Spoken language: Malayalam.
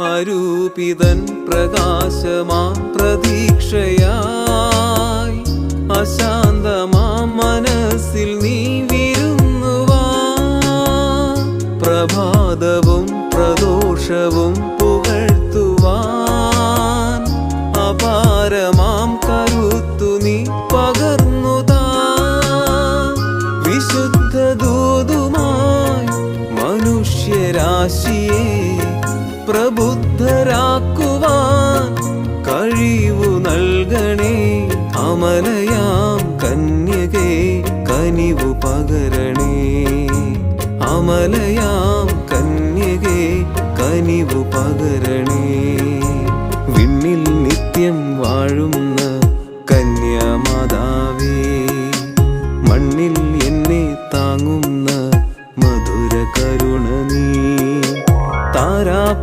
അരൂപിതൻ പ്രകാശമാം പ്രതീക്ഷയായി. അശാന്തമാം മനസ്സിൽ നീ വിരുന്നുവാ. പ്രഭാതവും പ്രദോഷവും പുകഴ്ത്തുവാൻ. അപാരമാം കരുത്തു നീ പകർന്നുതാ. വിശുദ്ധ ദൂതുമായി മനുഷ്യരാശിയെ പ്രബുദ്ധരാക്കുവാൻ കഴിവു നൽകണേ. അമലയാം കന്യകേ കനിവു പകരണേ. അമലയാം കന്യകേ കനിവു പകരണേ. വിണ്ണിൽ നിത്യം വാഴുന്ന കന്യാമാതാവേ മണ്ണിൽ എന്നെ താങ്ങുന്ന മധുര കരുണ നീ. താരാ